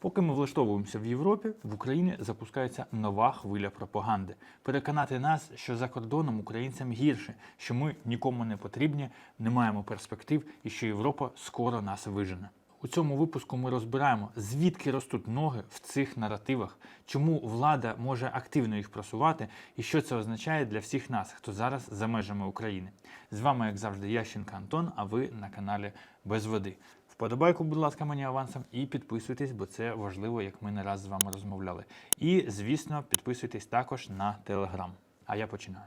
Поки ми влаштовуємося в Європі, в Україні запускається нова хвиля пропаганди. Переконати нас, що за кордоном українцям гірше, що ми нікому не потрібні, не маємо перспектив і що Європа скоро нас вижене. У цьому випуску ми розбираємо, звідки ростуть ноги в цих наративах, чому влада може активно їх просувати і що це означає для всіх нас, хто зараз за межами України. З вами, як завжди, Ященка Антон, а ви на каналі Без води. Вподобайку, будь ласка, мені авансом і підписуйтесь, бо це важливо, як ми не раз з вами розмовляли. І, звісно, підписуйтесь також на телеграм. А я починаю.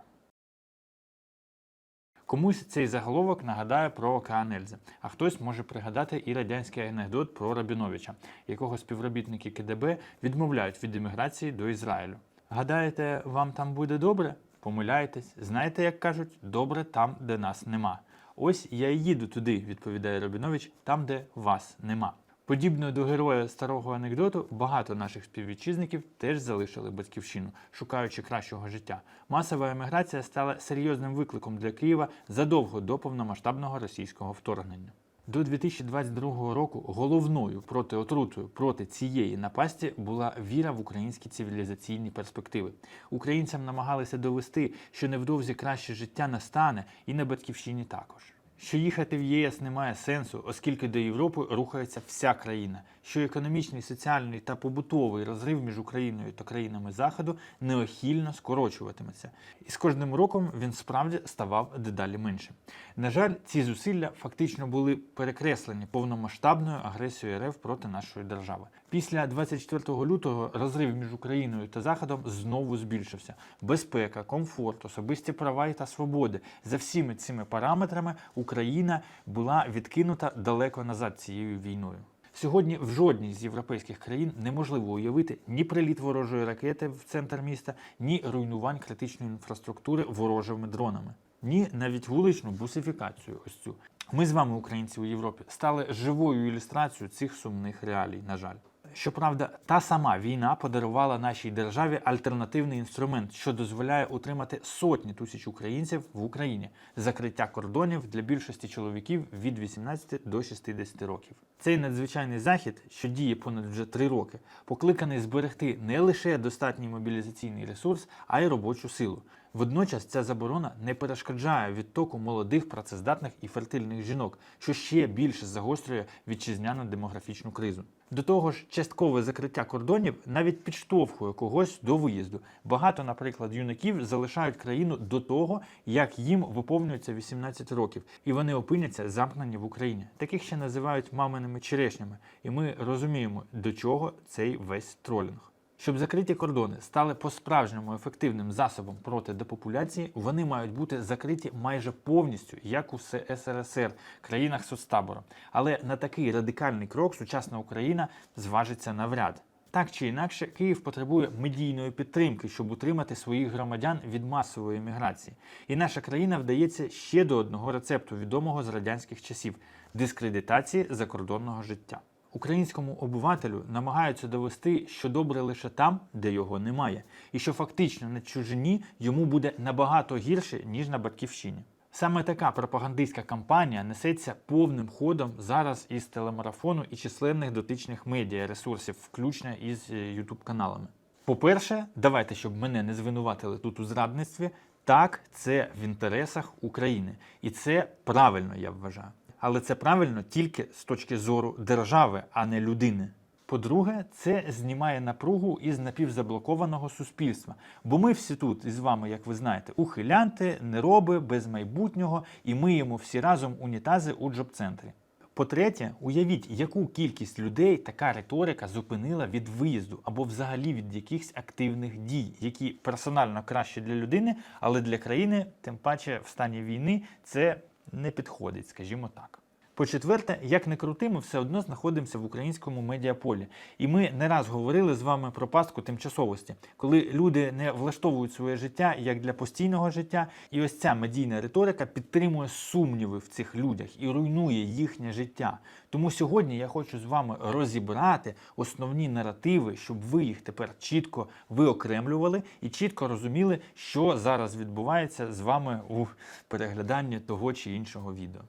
Комусь цей заголовок нагадає про океан Ельзи, а хтось може пригадати і радянський анекдот про Рабіновича, якого співробітники КДБ відмовляють від імміграції до Ізраїлю. Гадаєте, вам там буде добре? Помиляєтесь, знаєте, як кажуть, добре там, де нас нема. Ось я і їду туди, відповідає Рабінович, там, де вас нема. Подібно до героя старого анекдоту, багато наших співвітчизників теж залишили батьківщину, шукаючи кращого життя. Масова еміграція стала серйозним викликом для Києва задовго до повномасштабного російського вторгнення. До 2022 року головною протиотрутою проти цієї напасті була віра в українські цивілізаційні перспективи. Українцям намагалися довести, що невдовзі краще життя настане, і на батьківщині також. Що їхати в ЄС немає сенсу, оскільки до Європи рухається вся країна, що економічний, соціальний та побутовий розрив між Україною та країнами Заходу неохильно скорочуватиметься. І з кожним роком він справді ставав дедалі менше. На жаль, ці зусилля фактично були перекреслені повномасштабною агресією РФ проти нашої держави. Після 24 лютого розрив між Україною та Заходом знову збільшився. Безпека, комфорт, особисті права та свободи за всіми цими параметрами Україна була відкинута далеко назад цією війною. Сьогодні в жодній з європейських країн неможливо уявити ні приліт ворожої ракети в центр міста, ні руйнувань критичної інфраструктури ворожими дронами, ні навіть вуличну бусифікацію. Ось цю ми з вами, українці у Європі, стали живою ілюстрацією цих сумних реалій. На жаль. Щоправда, та сама війна подарувала нашій державі альтернативний інструмент, що дозволяє утримати сотні тисяч українців в Україні, закриття кордонів для більшості чоловіків від 18 до 60 років. Цей надзвичайний захід, що діє понад вже три роки, покликаний зберегти не лише достатній мобілізаційний ресурс, а й робочу силу. Водночас ця заборона не перешкоджає відтоку молодих, працездатних і фертильних жінок, що ще більше загострює вітчизняну демографічну кризу. До того ж, часткове закриття кордонів навіть підштовхує когось до виїзду. Багато, наприклад, юнаків залишають країну до того, як їм виповнюється 18 років, і вони опиняться замкнені в Україні. Таких ще називають маминими черешнями, і ми розуміємо, до чого цей весь тролінг. Щоб закриті кордони стали по-справжньому ефективним засобом проти депопуляції, вони мають бути закриті майже повністю, як у СРСР, країнах соцтабору. Але на такий радикальний крок сучасна Україна зважиться навряд. Так чи інакше, Київ потребує медійної підтримки, щоб утримати своїх громадян від масової еміграції. І наша країна вдається ще до одного рецепту, відомого з радянських часів дискредитації закордонного життя. Українському обивателю намагаються довести, що добре лише там, де його немає, і що фактично на чужині йому буде набагато гірше, ніж на батьківщині. Саме така пропагандистська кампанія несеться повним ходом зараз із телемарафону і численних дотичних медіа ресурсів, включно із ютуб каналами. По-перше, давайте, щоб мене не звинуватили тут у зрадництві. Так, це в інтересах України, і це правильно, я вважаю. Але це правильно тільки з точки зору держави, а не людини. По-друге, це знімає напругу із напівзаблокованого суспільства. Бо ми всі тут із вами, як ви знаєте, ухилянти, нероби, без майбутнього і миємо всі разом унітази у джоб-центрі. По-третє, уявіть, яку кількість людей така риторика зупинила від виїзду або взагалі від якихось активних дій, які персонально краще для людини, але для країни, тим паче в стані війни, це не підходить, скажімо так. По-четверте, як не крути, ми все одно знаходимося в українському медіаполі. І ми не раз говорили з вами про пастку тимчасовості, коли люди не влаштовують своє життя як для постійного життя. І ось ця медійна риторика підтримує сумніви в цих людях і руйнує їхнє життя. Тому сьогодні я хочу з вами розібрати основні наративи, щоб ви їх тепер чітко виокремлювали і чітко розуміли, що зараз відбувається з вами у перегляданні того чи іншого відео.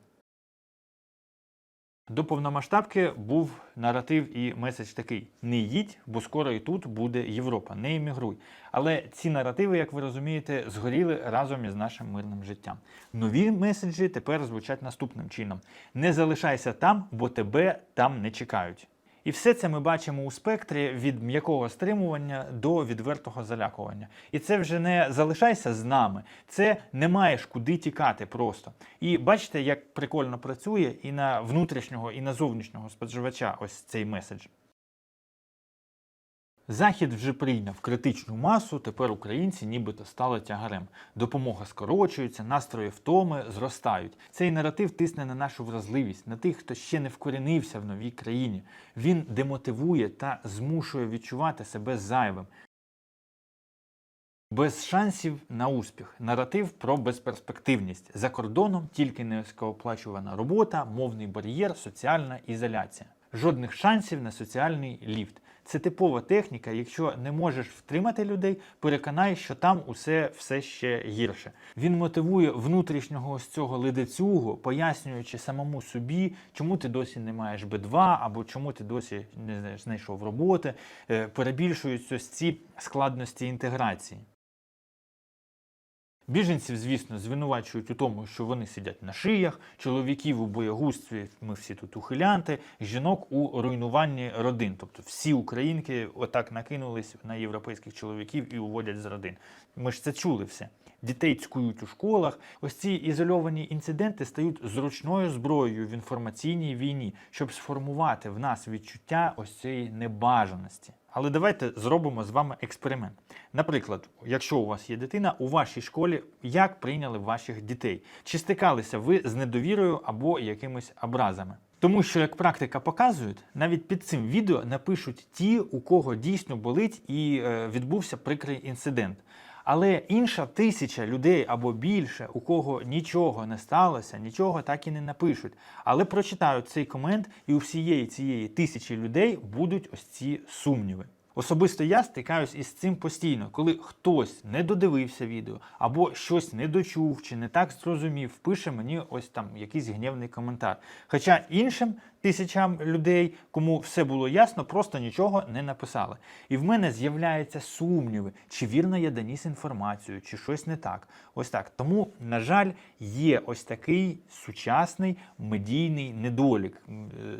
До повномасштабки був наратив і меседж такий: не їдь, бо скоро і тут буде Європа, не іммігруй. Але ці наративи, як ви розумієте, згоріли разом із нашим мирним життям. Нові меседжі тепер звучать наступним чином: не залишайся там, бо тебе там не чекають. І все це ми бачимо у спектрі від м'якого стримування до відвертого залякування. І це вже не залишайся з нами, це не маєш куди тікати просто. І бачите, як прикольно працює і на внутрішнього, і на зовнішнього споживача ось цей меседж. Захід вже прийняв критичну масу, тепер українці нібито стали тягарем. Допомога скорочується, настрої втоми зростають. Цей наратив тисне на нашу вразливість, на тих, хто ще не вкоренився в новій країні. Він демотивує та змушує відчувати себе зайвим. Без шансів на успіх. Наратив про безперспективність. За кордоном тільки низькооплачувана робота, мовний бар'єр, соціальна ізоляція. Жодних шансів на соціальний ліфт. Це типова техніка. Якщо не можеш втримати людей, переконай, що там усе все ще гірше. Він мотивує внутрішнього ось цього ледицюгу, пояснюючи самому собі, чому ти досі не маєш Б2, або чому ти досі не знайшов роботи, перебільшуються перебільшують ось ці складності інтеграції. Біженців, звісно, звинувачують у тому, що вони сидять на шиях, чоловіків у боягузтві, ми всі тут ухилянти, жінок у руйнуванні родин. Тобто всі українки отак накинулись на європейських чоловіків і уводять з родин. Ми ж це чули все. Дітей цькують у школах. Ось ці ізольовані інциденти стають зручною зброєю в інформаційній війні, щоб сформувати в нас відчуття ось цієї небажаності. Але давайте зробимо з вами експеримент. Наприклад, якщо у вас є дитина, у вашій школі як прийняли ваших дітей? Чи стикалися ви з недовірою або якимись образами? Тому що, як практика показує, навіть під цим відео напишуть ті, у кого дійсно болить і е, відбувся прикрий інцидент. Але інша тисяча людей або більше, у кого нічого не сталося, нічого так і не напишуть. Але прочитають цей комент, і у всієї цієї тисячі людей будуть ось ці сумніви. Особисто я стикаюсь із цим постійно, коли хтось не додивився відео або щось не дочув чи не так зрозумів, пише мені ось там якийсь гнівний коментар. Хоча іншим тисячам людей, кому все було ясно, просто нічого не написали. І в мене з'являються сумніви, чи вірно я доніс інформацію, чи щось не так. Ось так. Тому, на жаль, є ось такий сучасний медійний недолік е,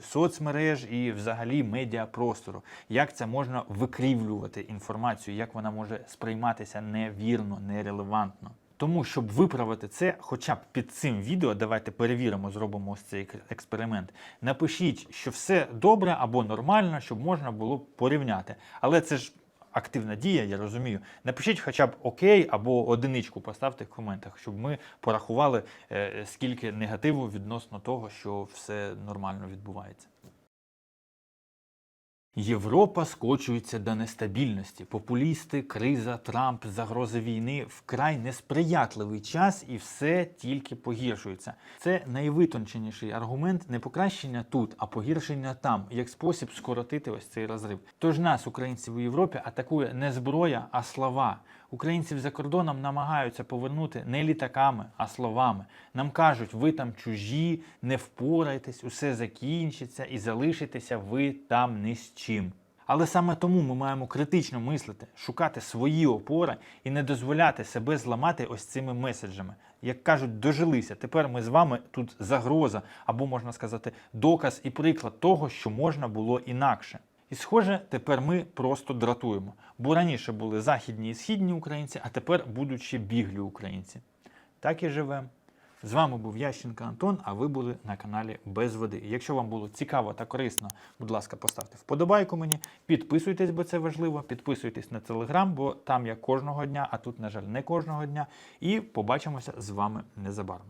соцмереж і взагалі медіапростору. Як це можна викрівлювати інформацію, як вона може сприйматися невірно, нерелевантно. Тому, щоб виправити це, хоча б під цим відео, давайте перевіримо, зробимо ось цей експеримент. Напишіть, що все добре або нормально, щоб можна було порівняти. Але це ж активна дія, я розумію. Напишіть хоча б окей або одиничку поставте в коментах, щоб ми порахували, е, скільки негативу відносно того, що все нормально відбувається. Європа скочується до нестабільності. Популісти, криза, Трамп, загрози війни вкрай несприятливий час, і все тільки погіршується. Це найвитонченіший аргумент не покращення тут, а погіршення там, як спосіб скоротити ось цей розрив. Тож нас, українців у Європі, атакує не зброя, а слова. Українців за кордоном намагаються повернути не літаками, а словами. Нам кажуть, ви там чужі, не впорайтесь, усе закінчиться і залишитеся ви там ні з чим. Але саме тому ми маємо критично мислити, шукати свої опори і не дозволяти себе зламати ось цими меседжами. Як кажуть, дожилися. Тепер ми з вами тут загроза, або можна сказати, доказ і приклад того, що можна було інакше. І схоже, тепер ми просто дратуємо. Бо раніше були західні і східні українці, а тепер будуть ще біглі українці. Так і живемо. З вами був Ященко Антон, а ви були на каналі Без Води. Якщо вам було цікаво та корисно, будь ласка, поставте вподобайку мені, підписуйтесь, бо це важливо. Підписуйтесь на телеграм, бо там я кожного дня, а тут, на жаль, не кожного дня. І побачимося з вами незабаром.